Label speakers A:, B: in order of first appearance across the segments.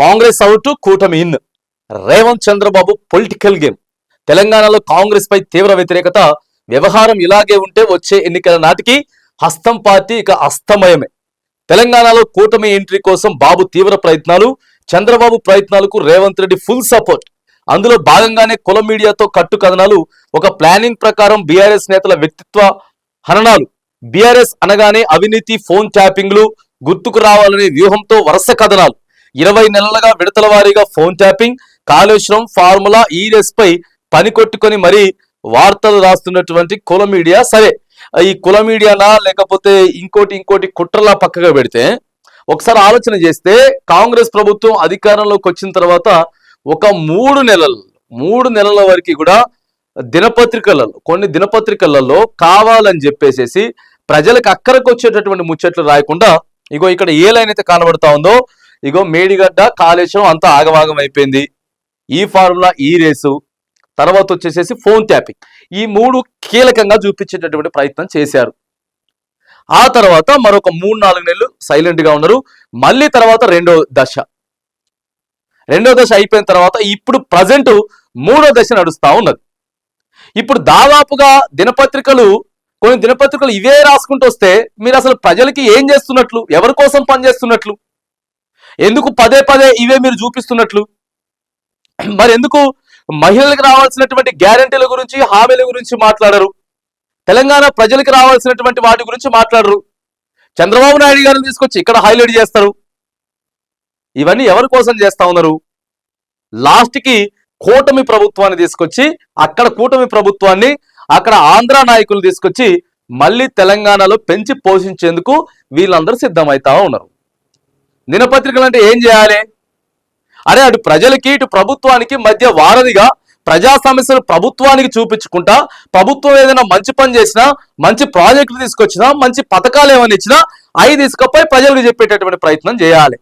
A: Congress out కూటమి in Revanth Chandrababu political game తెలంగాణలో కాంగ్రెస్ పై తీవ్ర వ్యతిరేకత. వ్యవహారం ఇలాగే ఉంటే వచ్చే ఎన్నికల నాటికి హస్తం పార్టీ ఇక అస్తమయమే. తెలంగాణలో కూటమి ఎంట్రీ కోసం బాబు తీవ్ర ప్రయత్నాలు. చంద్రబాబు ప్రయత్నాలకు రేవంత్ రెడ్డి ఫుల్ సపోర్ట్ అందులో భాగంగానే కుల మీడియాతో కట్టు కథనాలు ఒక ప్లానింగ్ ప్రకారం బీఆర్ఎస్ నేతల వ్యక్తిత్వ హననాలు. బీఆర్ఎస్ అనగానే అవినీతి ఫోన్ ట్యాపింగ్లు గుర్తుకు రావాలనే వ్యూహంతో వరుస కథనాలు. ఇరవై నెలలుగా విడతల వారీగా phone tapping Kaleshwaram formula E race పై పని కొట్టుకొని మరీ వార్తలు రాస్తున్నటువంటి కుల మీడియా సరే. ఈ కుల మీడియానా లేకపోతే ఇంకోటి ఇంకోటి కుట్రలా పక్కగా పెడితే ఒకసారి ఆలోచన చేస్తే కాంగ్రెస్ ప్రభుత్వం అధికారంలోకి వచ్చిన తర్వాత ఒక మూడు నెలలు మూడు నెలల వరకు కూడా దినపత్రికలలో కొన్ని దినపత్రికలలో కావాలని చెప్పేసేసి ప్రజలకు అక్కరకు వచ్చేటటువంటి ముచ్చట్లు రాయకుండా ఇగో ఇక్కడ ఏ లైన్ అయితే కనబడతా ఉందో ఇగో మేడిగడ్డ కాళేశ్వరం అంతా ఆగవాగం అయిపోయింది. ఈ ఫార్ములా ఈ రేసు. తర్వాత వచ్చేసేసి ఫోన్ ట్యాపింగ్. ఈ మూడు కీలకంగా చూపించేటటువంటి ప్రయత్నం చేశారు. ఆ తర్వాత మరొక మూడు నాలుగు నెలలు సైలెంట్గా ఉన్నారు. మళ్ళీ తర్వాత రెండో దశ. రెండో దశ అయిపోయిన తర్వాత ఇప్పుడు ప్రజెంట్ మూడో దశ నడుస్తూ ఉన్నది. ఇప్పుడు దాదాపుగా దినపత్రికలు కొన్ని దినపత్రికలు ఇవే రాసుకుంటూ వస్తే మీరు అసలు ప్రజలకి ఏం చేస్తున్నట్లు ఎవరి కోసం పనిచేస్తున్నట్లు? ఎందుకు పదే పదే ఇవే మీరు చూపిస్తున్నట్లు? మరి ఎందుకు మహిళలకు రావాల్సినటువంటి గ్యారంటీల గురించి హామీల గురించి మాట్లాడరు? తెలంగాణ ప్రజలకు రావాల్సినటువంటి వాటి గురించి మాట్లాడరు? చంద్రబాబు నాయుడు గారిని తీసుకొచ్చి ఇక్కడ హైలైట్ చేస్తారు? ఇవన్నీ ఎవరి కోసం చేస్తా ఉన్నారు? లాస్ట్కి కూటమి ప్రభుత్వాన్ని తీసుకొచ్చి అక్కడ కూటమి ప్రభుత్వాన్ని అక్కడ ఆంధ్ర నాయకులు తీసుకొచ్చి మళ్ళీ తెలంగాణలో పెంచి పోషించేందుకు వీళ్ళందరూ సిద్ధమవుతా ఉన్నారు. దినపత్రికలు అంటే ఏం చేయాలి? అరే అటు ప్రజలకి ఇటు ప్రభుత్వానికి మధ్య వారధిగా ప్రజా సమస్యలు ప్రభుత్వానికి చూపించుకుంటా ప్రభుత్వం ఏదైనా మంచి పని చేసినా మంచి ప్రాజెక్టులు తీసుకొచ్చినా మంచి పథకాలు ఏమైనా ఇచ్చినా అవి తీసుకపోయి ప్రజలకు చెప్పేటటువంటి ప్రయత్నం చేయాలి.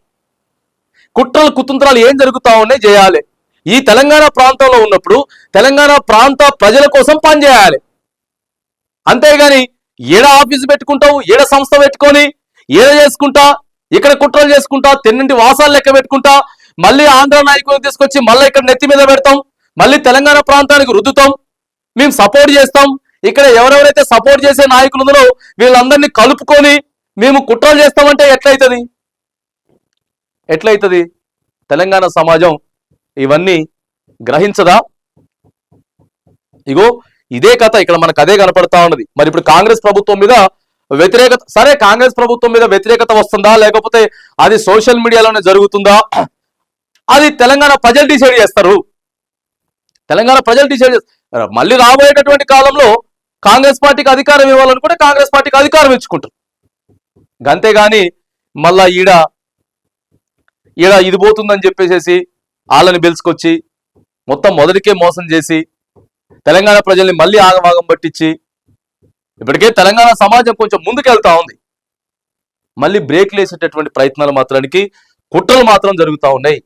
A: కుట్రలు కుతంత్రాలు ఏం జరుగుతా ఉన్నాయి చేయాలి. ఈ తెలంగాణ ప్రాంతంలో ఉన్నప్పుడు తెలంగాణ ప్రాంత ప్రజల కోసం పనిచేయాలి అంతేగాని ఏడ ఆఫీసు పెట్టుకుంటావు ఏడ సంస్థ పెట్టుకొని ఏడ చేసుకుంటా ఇక్కడ కుట్రలు చేసుకుంటా తెన్నింటి వాసాలు లెక్క పెట్టుకుంటా మళ్ళీ ఆంధ్ర నాయకులను తీసుకొచ్చి మళ్ళీ ఇక్కడ నెత్తి మీద పెడతాం మళ్ళీ తెలంగాణ ప్రాంతానికి రుద్దుతాం మేము సపోర్ట్ చేస్తాం. ఇక్కడ ఎవరెవరైతే సపోర్ట్ చేసే నాయకులు ఉన్నారో వీళ్ళందరినీ కలుపుకొని మేము కుట్రలు చేస్తామంటే ఎట్లయితుంది? ఎట్లయితుంది? తెలంగాణ సమాజం ఇవన్నీ గ్రహించదా? ఇగో ఇదే కథ ఇక్కడ మనకు అదే కనపడతా ఉన్నది. మరి ఇప్పుడు కాంగ్రెస్ ప్రభుత్వం మీద వ్యతిరేకత సరే కాంగ్రెస్ ప్రభుత్వం మీద వ్యతిరేకత వస్తుందా? లేకపోతే అది సోషల్ మీడియాలోనే జరుగుతుందా? అది తెలంగాణ ప్రజలు డిసైడ్ చేస్తారు. తెలంగాణ ప్రజలు డిసైడ్ చేస్తారు. మళ్ళీ రాబోయేటటువంటి కాలంలో కాంగ్రెస్ పార్టీకి అధికారం ఇవ్వాలనుకుంటే కాంగ్రెస్ పార్టీకి అధికారం ఇచ్చుకుంటారు. అంతేగాని మళ్ళా ఈడ ఈడ ఇది పోతుందని చెప్పేసేసి వాళ్ళని పిలుచుకొచ్చి మొత్తం మొదటికే మోసం చేసి తెలంగాణ ప్రజల్ని మళ్ళీ ఆగమాగం పట్టించి ఇప్పటికే తెలంగాణ సమాజం కొంచెం ముందుకెళ్తా ఉంది. మళ్ళీ బ్రేక్లు వేసేటటువంటి ప్రయత్నాలు మాత్రానికి కుట్రలు మాత్రం జరుగుతూ ఉన్నాయి.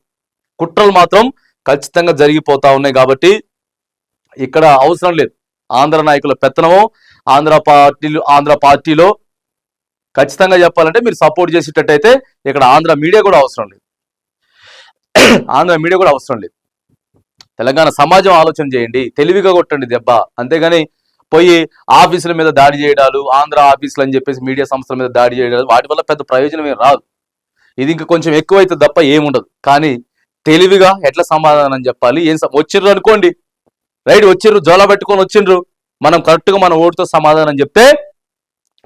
A: కుట్రలు మాత్రం ఖచ్చితంగా జరిగిపోతా ఉన్నాయి కాబట్టి ఇక్కడ అవసరం లేదు. ఆంధ్ర నాయకుల పెత్తనమో ఆంధ్ర పార్టీలు ఆంధ్ర పార్టీలో ఖచ్చితంగా చెప్పాలంటే మీరు సపోర్ట్ చేసేటట్టయితే ఇక్కడ ఆంధ్ర మీడియా కూడా అవసరం లేదు. ఆంధ్ర మీడియా కూడా అవసరం లేదు. తెలంగాణ సమాజం ఆలోచన చేయండి. తెలివిగా కొట్టండి దెబ్బ. అంతేగాని పోయి ఆఫీసుల మీద దాడి చేయడాలు ఆంధ్ర ఆఫీసులు అని చెప్పేసి మీడియా సంస్థల మీద దాడి చేయడాలు వాటి వల్ల పెద్ద ప్రయోజనం ఏం రాదు. ఇది ఇంకా కొంచెం ఎక్కువైతే తప్ప ఏముండదు. కానీ తెలివిగా ఎట్లా సమాధానం చెప్పాలి ఏం వచ్చిర్రు అనుకోండి. రైట్ వచ్చిర్రు జోలా పెట్టుకొని వచ్చిండ్రు. మనం కరెక్ట్గా మన ఓటుతో సమాధానం చెప్తే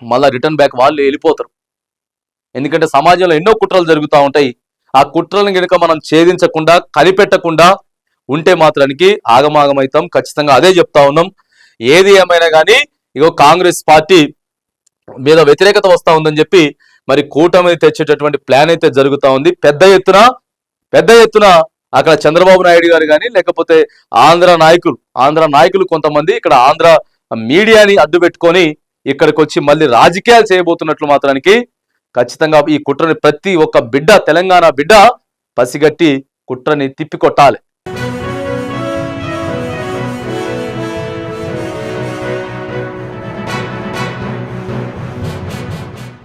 A: మళ్ళీ రిటర్న్ బ్యాక్ వాళ్ళు వెళ్ళిపోతారు. ఎందుకంటే సమాజంలో ఎన్నో కుట్రలు జరుగుతూ ఉంటాయి. ఆ కుట్రలను కనుక మనం ఛేదించకుండా కనిపెట్టకుండా ఉంటే మాత్రానికి ఆగమాగమవుతాం ఖచ్చితంగా అదే చెప్తా ఉన్నాం. ఏది ఏమైనా కానీ ఇగో కాంగ్రెస్ పార్టీ మీద వ్యతిరేకత వస్తా ఉందని చెప్పి మరి కూటమి తెచ్చేటటువంటి ప్లాన్ అయితే జరుగుతూ ఉంది. పెద్ద ఎత్తున పెద్ద ఎత్తున అక్కడ చంద్రబాబు నాయుడు గారు కానీ లేకపోతే ఆంధ్ర నాయకులు ఆంధ్ర నాయకులు కొంతమంది ఇక్కడ ఆంధ్ర మీడియాని అడ్డు పెట్టుకొని ఇక్కడికి వచ్చి మళ్ళీ రాజకీయాలు చేయబోతున్నట్లు మాత్రానికి ఖచ్చితంగా ఈ కుట్రని ప్రతి ఒక్క బిడ్డ తెలంగాణ బిడ్డ పసిగట్టి కుట్రని తిప్పికొట్టాలి.